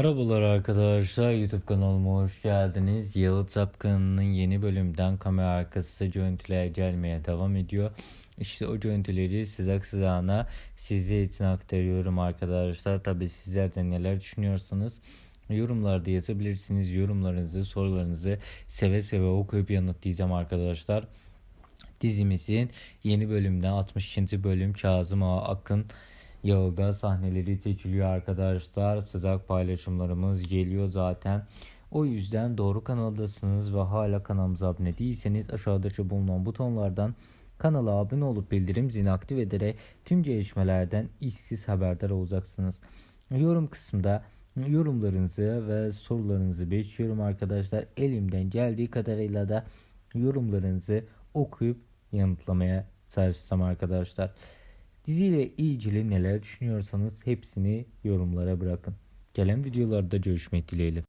Merhabalar arkadaşlar YouTube kanalıma hoş geldiniz. Yalı Tapkanı'nın yeni bölümden kamera arkası görüntüler gelmeye devam ediyor. İşte o görüntüleri sıcak sıcağına sizler için aktarıyorum arkadaşlar. Tabi sizler de neler düşünüyorsanız yorumlarda yazabilirsiniz. Yorumlarınızı, sorularınızı seve seve okuyup yanıtlayacağım arkadaşlar. Dizimizin yeni bölümden 62. bölüm Kazım Akın Yağıl'da sahneleri seçiliyor arkadaşlar. Sıcak paylaşımlarımız geliyor zaten. O yüzden doğru kanaldasınız ve hala kanalımıza abone değilseniz aşağıdaki bulunan butonlardan kanala abone olup bildirim zilini aktif ederek tüm gelişmelerden işsiz haberdar olacaksınız. Yorum kısmında yorumlarınızı ve sorularınızı bekliyorum arkadaşlar. Elimden geldiği kadarıyla da yorumlarınızı okuyup yanıtlamaya çalışacağım arkadaşlar. Diziyle ilgili neler düşünüyorsanız hepsini yorumlara bırakın. Gelen videolarda görüşmek dileğiyle.